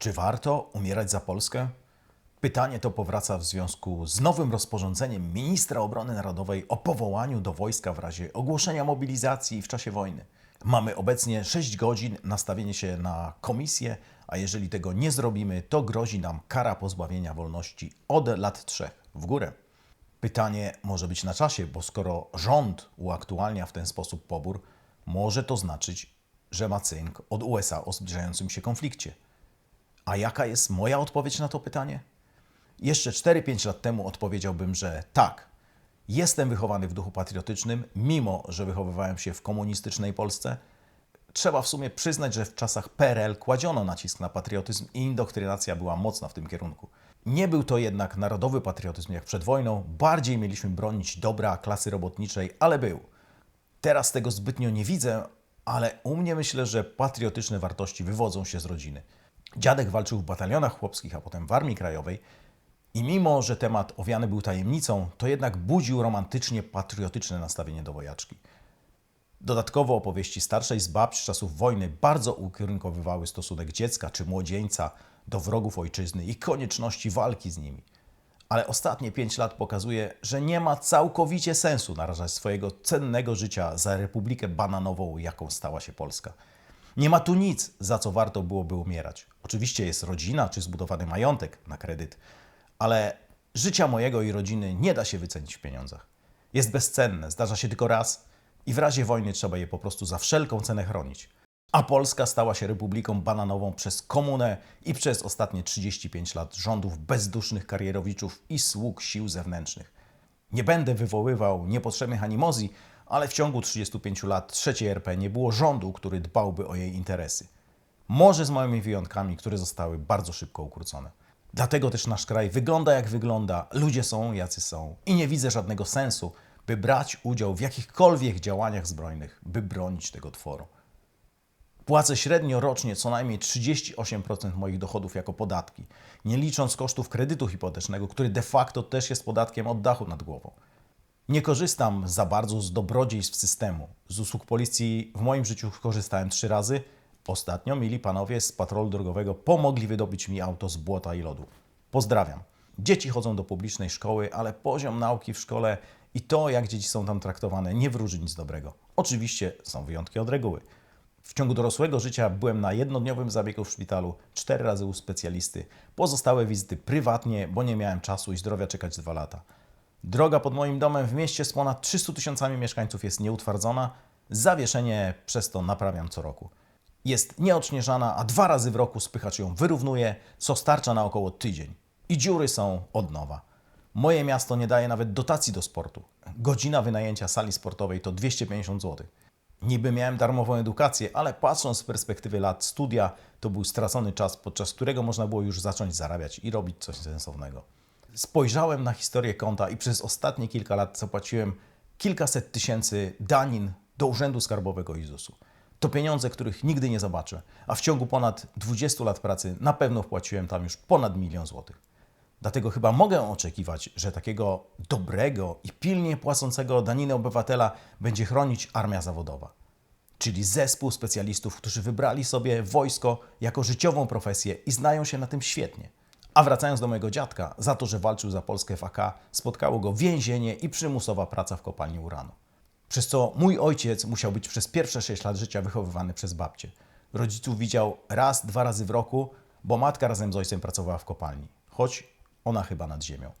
Czy warto umierać za Polskę? Pytanie to powraca w związku z nowym rozporządzeniem ministra obrony narodowej o powołaniu do wojska w razie ogłoszenia mobilizacji w czasie wojny. Mamy obecnie 6 godzin na stawienie się na komisję, a jeżeli tego nie zrobimy, to grozi nam kara pozbawienia wolności od lat 3 w górę. Pytanie może być na czasie, bo skoro rząd uaktualnia w ten sposób pobór, może to znaczyć, że ma cynk od USA o zbliżającym się konflikcie. A jaka jest moja odpowiedź na to pytanie? Jeszcze 4-5 lat temu odpowiedziałbym, że tak, jestem wychowany w duchu patriotycznym, mimo że wychowywałem się w komunistycznej Polsce. Trzeba w sumie przyznać, że w czasach PRL kładziono nacisk na patriotyzm i indoktrynacja była mocna w tym kierunku. Nie był to jednak narodowy patriotyzm jak przed wojną, bardziej mieliśmy bronić dobra klasy robotniczej, ale był. Teraz tego zbytnio nie widzę, ale u mnie myślę, że patriotyczne wartości wywodzą się z rodziny. Dziadek walczył w batalionach chłopskich, a potem w Armii Krajowej. I mimo, że temat owiany był tajemnicą, to jednak budził romantycznie patriotyczne nastawienie do wojaczki. Dodatkowo opowieści starszej z babci z czasów wojny bardzo ukierunkowywały stosunek dziecka czy młodzieńca do wrogów ojczyzny i konieczności walki z nimi. Ale ostatnie pięć lat pokazuje, że nie ma całkowicie sensu narażać swojego cennego życia za republikę bananową, jaką stała się Polska. Nie ma tu nic, za co warto byłoby umierać. Oczywiście jest rodzina czy zbudowany majątek na kredyt, ale życia mojego i rodziny nie da się wycenić w pieniądzach. Jest bezcenne, zdarza się tylko raz i w razie wojny trzeba je po prostu za wszelką cenę chronić. A Polska stała się republiką bananową przez komunę i przez ostatnie 35 lat rządów bezdusznych karierowiczów i sług sił zewnętrznych. Nie będę wywoływał niepotrzebnych animozji, ale w ciągu 35 lat trzeciej RP nie było rządu, który dbałby o jej interesy. Może z małymi wyjątkami, które zostały bardzo szybko ukrócone. Dlatego też nasz kraj wygląda jak wygląda, ludzie są jacy są i nie widzę żadnego sensu, by brać udział w jakichkolwiek działaniach zbrojnych, by bronić tego tworu. Płacę średnio rocznie co najmniej 38% moich dochodów jako podatki, nie licząc kosztów kredytu hipotecznego, który de facto też jest podatkiem od dachu nad głową. Nie korzystam za bardzo z dobrodziejstw systemu. Z usług policji w moim życiu korzystałem trzy razy. Ostatnio mili panowie z patrolu drogowego pomogli wydobyć mi auto z błota i lodu. Pozdrawiam. Dzieci chodzą do publicznej szkoły, ale poziom nauki w szkole i to, jak dzieci są tam traktowane, nie wróży nic dobrego. Oczywiście są wyjątki od reguły. W ciągu dorosłego życia byłem na jednodniowym zabiegu w szpitalu, cztery razy u specjalisty. Pozostałe wizyty prywatnie, bo nie miałem czasu i zdrowia czekać dwa lata. Droga pod moim domem w mieście z ponad 300 tysiącami mieszkańców jest nieutwardzona. Zawieszenie przez to naprawiam co roku. Jest nieodśnieżana, a dwa razy w roku spychacz ją wyrównuje, co starcza na około tydzień. I dziury są od nowa. Moje miasto nie daje nawet dotacji do sportu. Godzina wynajęcia sali sportowej to 250 zł. Niby miałem darmową edukację, ale patrząc z perspektywy lat studia, to był stracony czas, podczas którego można było już zacząć zarabiać i robić coś sensownego. Spojrzałem na historię konta i przez ostatnie kilka lat zapłaciłem kilkaset tysięcy danin do Urzędu Skarbowego i ZUS-u. To pieniądze, których nigdy nie zobaczę, a w ciągu ponad 20 lat pracy na pewno wpłaciłem tam już ponad milion złotych. Dlatego chyba mogę oczekiwać, że takiego dobrego i pilnie płacącego daniny obywatela będzie chronić armia zawodowa. Czyli zespół specjalistów, którzy wybrali sobie wojsko jako życiową profesję i znają się na tym świetnie. A wracając do mojego dziadka, za to, że walczył za Polskę w AK, spotkało go więzienie i przymusowa praca w kopalni uranu. Przez co mój ojciec musiał być przez pierwsze 6 lat życia wychowywany przez babcię. Rodziców widział raz, dwa razy w roku, bo matka razem z ojcem pracowała w kopalni. Choć ona chyba nad ziemią.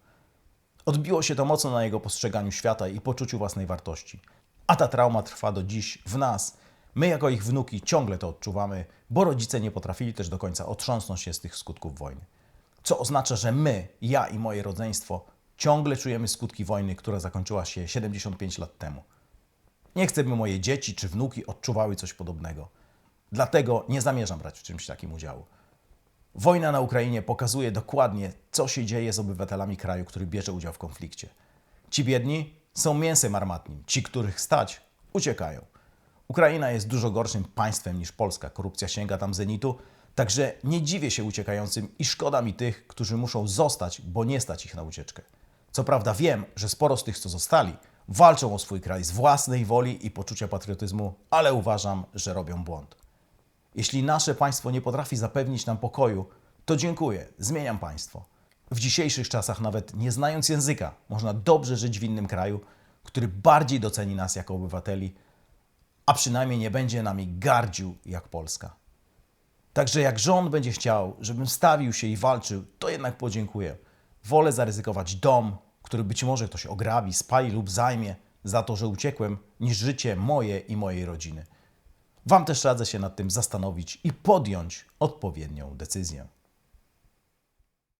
Odbiło się to mocno na jego postrzeganiu świata i poczuciu własnej wartości. A ta trauma trwa do dziś w nas. My, jako ich wnuki, ciągle to odczuwamy, bo rodzice nie potrafili też do końca otrząsnąć się z tych skutków wojny. Co oznacza, że my, ja i moje rodzeństwo, ciągle czujemy skutki wojny, która zakończyła się 75 lat temu. Nie chcę, by moje dzieci czy wnuki odczuwały coś podobnego. Dlatego nie zamierzam brać w czymś takim udziału. Wojna na Ukrainie pokazuje dokładnie, co się dzieje z obywatelami kraju, który bierze udział w konflikcie. Ci biedni są mięsem armatnim, ci, których stać, uciekają. Ukraina jest dużo gorszym państwem niż Polska, korupcja sięga tam zenitu, także nie dziwię się uciekającym i szkoda mi tych, którzy muszą zostać, bo nie stać ich na ucieczkę. Co prawda wiem, że sporo z tych, co zostali, walczą o swój kraj z własnej woli i poczucia patriotyzmu, ale uważam, że robią błąd. Jeśli nasze państwo nie potrafi zapewnić nam pokoju, to dziękuję, zmieniam państwo. W dzisiejszych czasach, nawet nie znając języka, można dobrze żyć w innym kraju, który bardziej doceni nas jako obywateli, a przynajmniej nie będzie nami gardził jak Polska. Także jak rząd będzie chciał, żebym stawił się i walczył, to jednak podziękuję. Wolę zaryzykować dom, który być może ktoś ograbi, spali lub zajmie za to, że uciekłem, niż życie moje i mojej rodziny. Wam też radzę się nad tym zastanowić i podjąć odpowiednią decyzję.